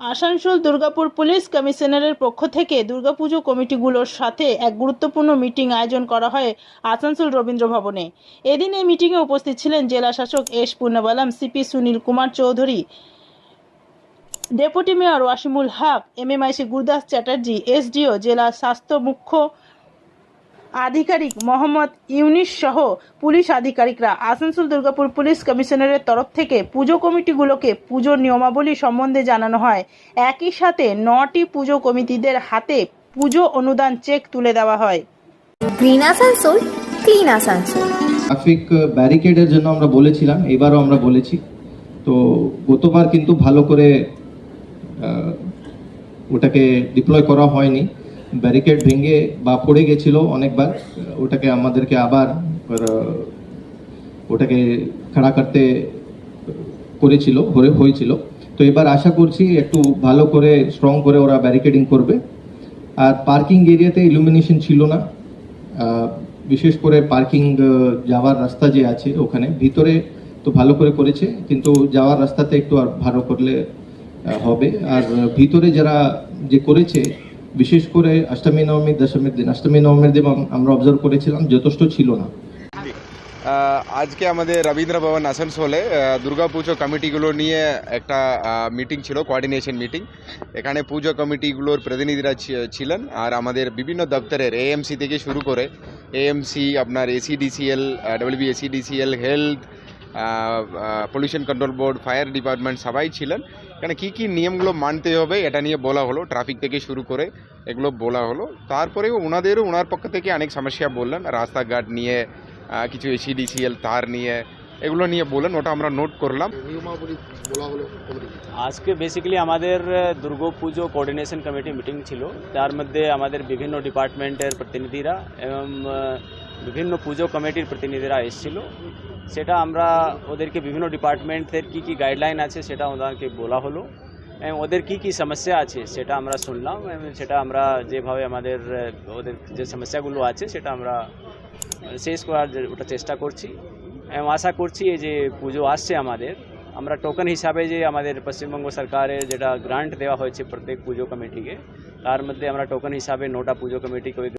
Asansol Durgapur police কমিশনারের পক্ষ থেকে দুর্গাপুজো কমিটিগুলোর সাথে এক গুরুত্বপূর্ণ মিটিং আয়োজন করা হয় আসানসোল রবীন্দ্র ভবনে। এদিন এই মিটিংয়ে উপস্থিত ছিলেন জেলা শাসক S Purnabalam, CP Sunil Kumar Chowdhury, deputy mayor Wasimul Haque, MMIC Gurudas Chatterjee, SDO জেলা স্বাস্থ্য মুখ্য আধিকারিক মোহাম্মদ ইউনিস সহ পুলিশ আধিকারিকরা আসানসোল দুর্গাপুর পুলিশ কমিশনারের তরফ থেকে পুজো কমিটিগুলোকে পুজোর নিয়মাবলী সম্বন্ধে জানানো হয়। একই সাথে নটি পুজো কমিটিদের হাতে পুজো অনুদান চেক তুলে দেওয়া হয়। Green Asansol clean Asansol. Traffic ব্যারিকেডের জন্য আমরা বলেছিলাম এবারও আমরা বলেছি। তো গতবার কিন্তু ভালো করে ওটাকে ডিপ্লয় করা হয়নি। ব্যারিকেড ভেঙে বা পড়ে গেছিল অনেকবার, ওটাকে আমাদেরকে আবার ওটাকে খাড়া করতে করেছিল, হয়ে, হয়েছিল। তো এবার আশা করছি একটু ভালো করে স্ট্রং করে ওরা ব্যারিকেডিং করবে। আর পার্কিং এরিয়াতে ইলুমিনেশন ছিল না। বিশেষ করে পার্কিং যাওয়ার রাস্তা যে আছে ওখানে, ভিতরে তো ভালো করে করেছে, কিন্তু যাওয়ার রাস্তাতে একটু আর ভালো করলে হবে। আর ভিতরে যারা যে করেছে বিশেষ করে অষ্টমী নবমী, দশমীর দিন। অষ্টমী নবমীর দিন আমরা অবজার্ভ করেছিলাম, যথেষ্ট ছিল না। আজকে আমাদের রবীন্দ্র ভবন আসানসোলে দুর্গা পুজো কমিটিগুলো নিয়ে একটা মিটিং ছিল কোঅর্ডিনেশন মিটিং এখানে পুজো কমিটিগুলোর প্রতিনিধিরা ছিলেন আর আমাদের বিভিন্ন দপ্তরের এএমসি থেকে শুরু করে এএমসি আপনার ACDCL WB ACDCL health pollution control board fire department সবাই ছিলেন। এখানে কী কী নিয়মগুলো মানতে হবে এটা নিয়ে বলা হলো ট্রাফিক থেকে শুরু করে এগুলো বলা হলো। তারপরেও ওনাদেরও ওনার পক্ষ থেকে অনেক সমস্যা বললেন রাস্তাঘাট নিয়ে কিছু এসিডিসিএল তার নিয়ে এগুলো নিয়ে বলেন ওটা আমরা নোট করলাম। আজকে বেসিক্যালি আমাদের দুর্গা পুজো কোঅর্ডিনেশন কমিটি মিটিং ছিল। তার মধ্যে আমাদের বিভিন্ন ডিপার্টমেন্টের প্রতিনিধিরা এবং বিভিন্ন পুজো কমিটির প্রতিনিধিরা এসেছিল। সেটা আমরা ওদেরকে বিভিন্ন ডিপার্টমেন্টের কী কী গাইডলাইন আছে সেটা ওদেরকে বলা হলো। এবং ওদের কী কী সমস্যা আছে সেটা আমরা শুনলাম। এবং সেটা আমরা যেভাবে আমাদের, ওদের যে সমস্যাগুলো আছে সেটা আমরা শেষ করার ওটা চেষ্টা করছি। এবং আশা করছি এই যে পুজো আসছে আমাদের, আমরা টোকেন হিসাবে যে আমাদের পশ্চিমবঙ্গ সরকারের যেটা গ্রান্ট দেওয়া হয়েছে প্রত্যেক পুজো কমিটিকে, তার মধ্যে আমরা টোকেন হিসাবে নটা পুজো কমিটিকে